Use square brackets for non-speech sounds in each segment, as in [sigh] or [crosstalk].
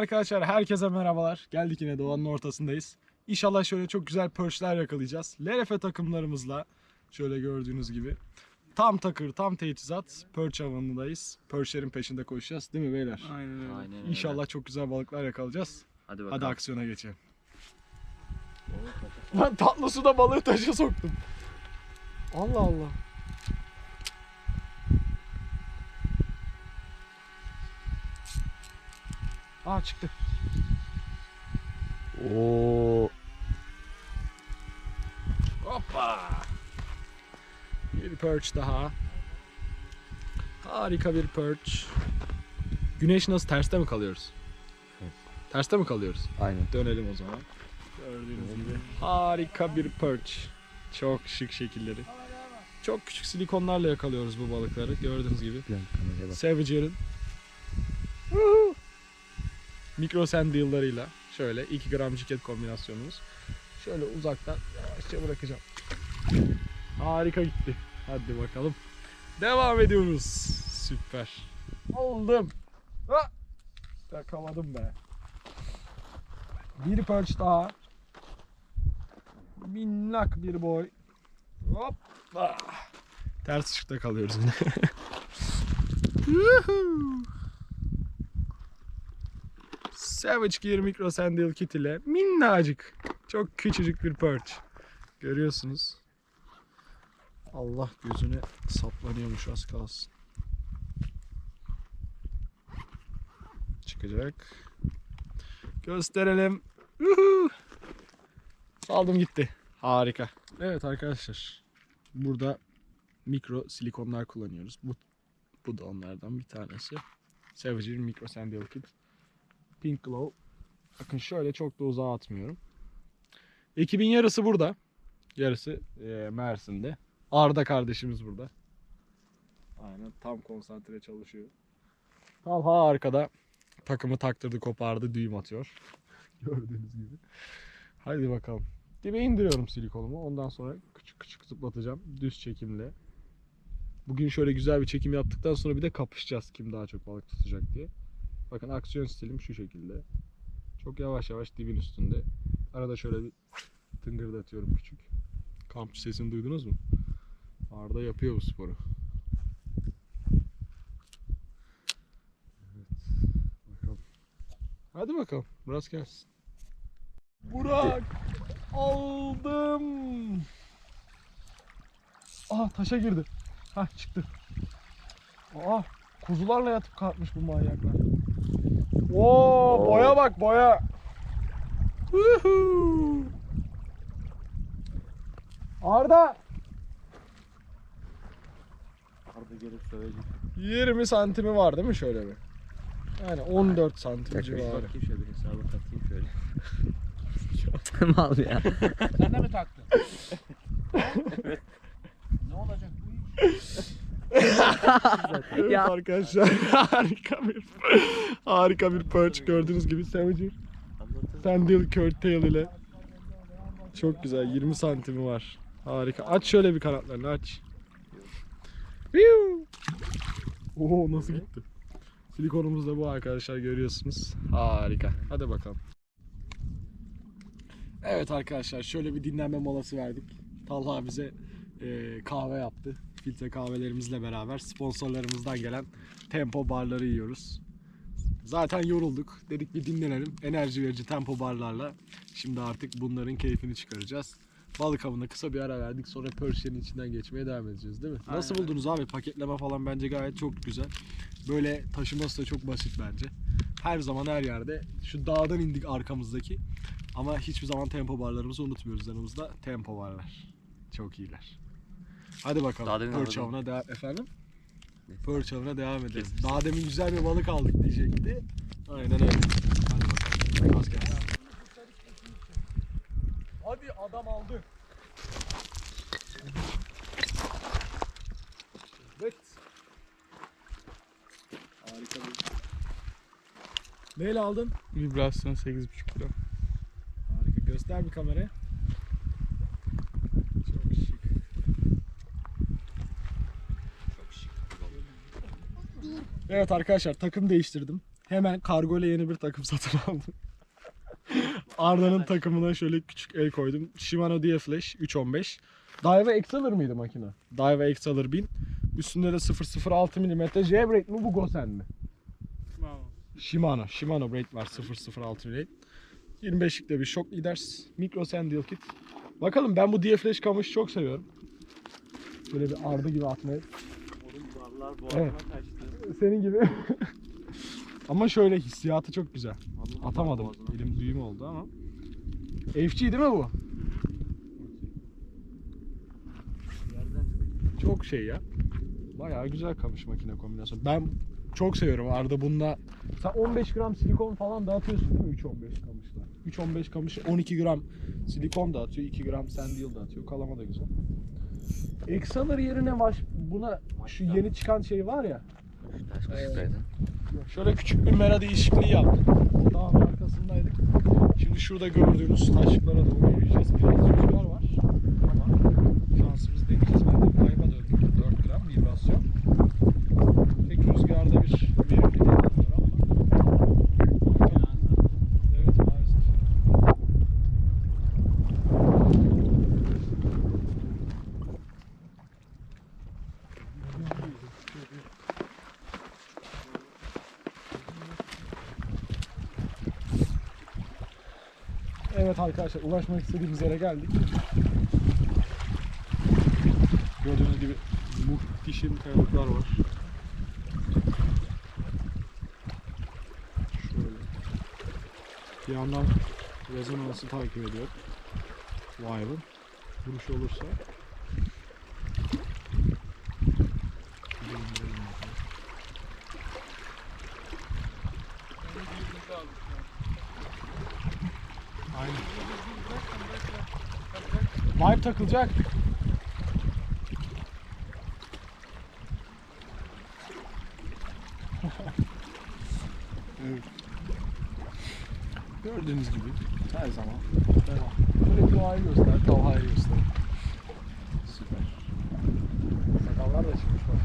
Arkadaşlar herkese merhabalar. Geldik yine doğanın ortasındayız. İnşallah şöyle çok güzel perchler yakalayacağız. LRF takımlarımızla şöyle gördüğünüz gibi tam takır tam teçhizat perch alanındayız. Perchlerin peşinde koşacağız değil mi beyler? Aynen öyle. Aynen öyle. İnşallah çok güzel balıklar yakalayacağız. Hadi bakalım. Hadi aksiyona geçelim. Lan tatlı suda balığı taşa soktum. Allah Allah. Aa çıktı. Oo. Hoppa. Bir perch daha. Harika bir perch. Güneş nasıl terste mi kalıyoruz? Terste mi kalıyoruz? Aynen. Dönelim o zaman. Gördüğünüz gibi harika bir perch. Çok şık şekilleri. Çok küçük silikonlarla yakalıyoruz bu balıkları. Gördüğünüz gibi. Savager'ın mikro sand deal'larıyla şöyle 2 gram ciket kombinasyonumuz. Şöyle uzaktan yavaşça bırakacağım. Harika gitti. Hadi bakalım. Devam ediyoruz. Süper. Aldım. Ha! Yakaladım be. Bir perch daha. Minnak bir boy. Hop. Ah. Ters ışıkta kalıyoruz yine. [laughs] Savage Gear Micro Sandal Kit ile minnacık, çok küçücük bir perch. Görüyorsunuz. Allah gözüne saplanıyormuş az kalsın. Çıkacak. Gösterelim. Yuhuu. Saldım gitti. Harika. Evet arkadaşlar. Burada mikro silikonlar kullanıyoruz. Bu bu da onlardan bir tanesi. Savage'in Micro Sandal Kit. Pink Glow. Bakın şöyle çok da uzağa atmıyorum. Ekibin yarısı burada. Yarısı eee, Mersin'de. Arda kardeşimiz burada. Aynen tam konsantre çalışıyor. Talha arkada takımı taktırdı kopardı düğüm atıyor. [laughs] Gördüğünüz gibi. Hadi bakalım. Dibe indiriyorum silikonumu. Ondan sonra küçük küçük zıplatacağım. Düz çekimle. Bugün şöyle güzel bir çekim yaptıktan sonra bir de kapışacağız kim daha çok balık tutacak diye. Bakın aksiyon stilim şu şekilde. Çok yavaş yavaş dibin üstünde. Arada şöyle bir tıngırdatıyorum küçük. Kamp sesini duydunuz mu? Arda yapıyor bu sporu. Evet. Bakalım. Hadi bakalım. Rast gelsin. Burak! Aldım! Aa taşa girdi. Hah çıktı. Aa kuzularla yatıp kalkmış bu manyaklar. Oo boya bak boya. Arda Arda gelip söyleyecek. 20 santimi var değil mi şöyle bir? Yani 14 santim civarı. bakayım şöyle bir hesaba katayım şöyle. Mal ya. Sen de mi taktın? [laughs] ne olacak bu iş? [laughs] Evet Ya. arkadaşlar [laughs] harika bir harika bir perch gördüğünüz gibi Savager Anlatın. Sandal Curtail ile çok güzel 20 santimi var. Harika. Aç şöyle bir kanatlarını aç. Oo nasıl gitti? Silikonumuz da bu arkadaşlar görüyorsunuz. Harika. Hadi bakalım. Evet arkadaşlar şöyle bir dinlenme molası verdik. Talha bize e, kahve yaptı. Filtre kahvelerimizle beraber sponsorlarımızdan gelen tempo barları yiyoruz. Zaten yorulduk. Dedik bir dinlenelim. Enerji verici tempo barlarla. Şimdi artık bunların keyfini çıkaracağız. Balık avına kısa bir ara verdik. Sonra Pershing'in içinden geçmeye devam edeceğiz değil mi? Nasıl Aynen. buldunuz abi? Paketleme falan bence gayet çok güzel. Böyle taşıması da çok basit bence. Her zaman her yerde. Şu dağdan indik arkamızdaki. Ama hiçbir zaman tempo barlarımızı unutmuyoruz yanımızda. Tempo barlar. Çok iyiler. Hadi bakalım. Daha demin aradım. avına devam... Efendim? Perch avına devam edelim. Kesin. Daha demin güzel bir balık aldık diyecekti. Aynen öyle. Hadi bakalım. Rast gelsin. Hadi adam aldı. Evet. Harika bir. Neyle aldın? Vibrasyon 8,5 kilo. Harika. Göster bir kameraya. Evet arkadaşlar takım değiştirdim. Hemen kargo ile yeni bir takım satın [laughs] aldım. Arda'nın takımına şöyle küçük el koydum. Shimano DFlash 315. Daiwa Exceller mıydı makine? Daiwa Exceller 1000. Üstünde de 006 mm J-Brake mi bu Gosen mi? Shimano. Shimano Brake var 006 mm. 25'likte bir Shock Leaders. Micro Sandil Kit. Bakalım ben bu DFlash kamışı çok seviyorum. Böyle bir ardı gibi atmayı. Oğlum barlar boğazıma Evet. kaçtı. Senin gibi. [laughs] ama şöyle hissiyatı çok güzel. Vallahi Atamadım. boğazıma Elim düğüm oldu ama. FG değil mi bu? Çok şey ya. Bayağı güzel kamış makine kombinasyonu. Ben çok seviyorum Arda bunda. Sen 15 gram silikon falan dağıtıyorsun değil mi 3-15 kamışla? 3-15 kamışı 12 gram silikon dağıtıyor, 2 gram sandil dağıtıyor. Kalama da güzel. Exceller yerine baş, buna şu yeni çıkan şey var ya. Kaşıktaydı. Şöyle küçük bir mera değişikliği yaptık. Dağın arkasındaydık. Şimdi şurada gördüğünüz taşlıklara doğru yürüyeceğiz. Biraz rüzgar var ama şansımız deneyeceğiz. Ben de kayba döndüm. 4 gram vibrasyon. Tek rüzgarda bir verimli değil ama. Evet maalesef. Evet arkadaşlar ulaşmak istediğimiz yere geldik. Gördüğünüz gibi muhteşem kayalıklar var. Şöyle. Bir yandan rezonansı takip ediyor. Vibe'ın. Vuruş olursa. Aynen. Vibe takılacak. evet. Gördüğünüz gibi her zaman devam. Böyle doğayı göster, doğayı göster. Süper. Sakallar da çıkmış bak.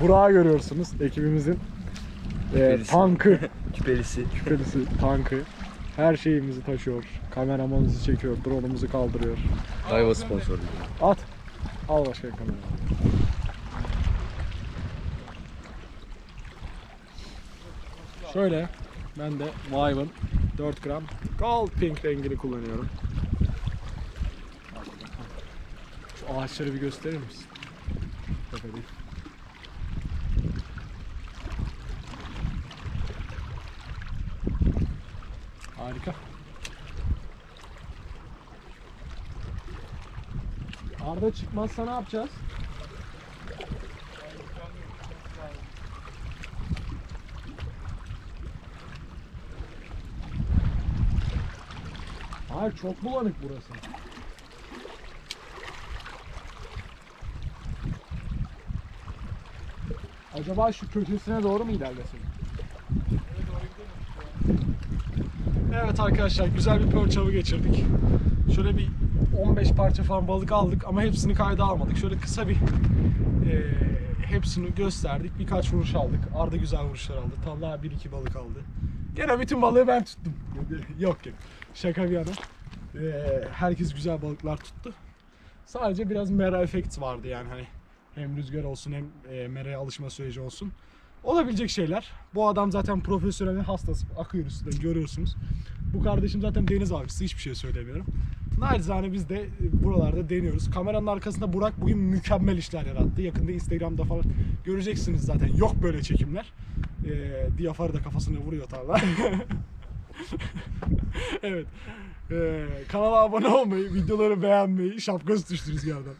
Burak'ı görüyorsunuz ekibimizin e, tankı. [laughs] Küpelisi. Küpelisi, tankı. Her şeyimizi taşıyor. Kameramanımızı çekiyor, drone'umuzu kaldırıyor. Daiwa sponsorluğu. At. Al başka kamera. Şöyle ben de Vive'ın 4 gram Gold Pink rengini kullanıyorum. Şu ağaçları bir gösterir misin? Tepedeki. Harika. Arda çıkmazsa ne yapacağız? Hayır çok bulanık burası. Acaba şu köşesine doğru mu ilerlesek? Evet arkadaşlar güzel bir pearl avı geçirdik. Şöyle bir 15 parça falan balık aldık ama hepsini kayda almadık. Şöyle kısa bir e, hepsini gösterdik. Birkaç vuruş aldık. Arda güzel vuruşlar aldı. Talha 1-2 balık aldı. Gene bütün balığı ben tuttum. [laughs] yok yok. Şaka bir yana. E, herkes güzel balıklar tuttu. Sadece biraz mera efekt vardı yani hani. Hem rüzgar olsun hem e, meraya alışma süreci olsun. Olabilecek şeyler. Bu adam zaten profesyonelin hastası. Akıyor üstünden görüyorsunuz. Bu kardeşim zaten deniz avcısı. Hiçbir şey söylemiyorum. Naçizane biz de e, buralarda deniyoruz. Kameranın arkasında Burak bugün mükemmel işler yarattı. Yakında Instagram'da falan göreceksiniz zaten. Yok böyle çekimler. Ee, Diyafarı da kafasına vuruyor tarla. [laughs] evet. Ee, kanala abone olmayı, videoları beğenmeyi, şapkası düştü rüzgardan.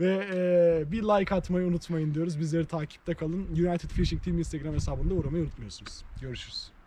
Ve e, bir like atmayı unutmayın diyoruz. Bizleri takipte kalın. United Fishing Team Instagram hesabında uğramayı unutmuyorsunuz. Görüşürüz.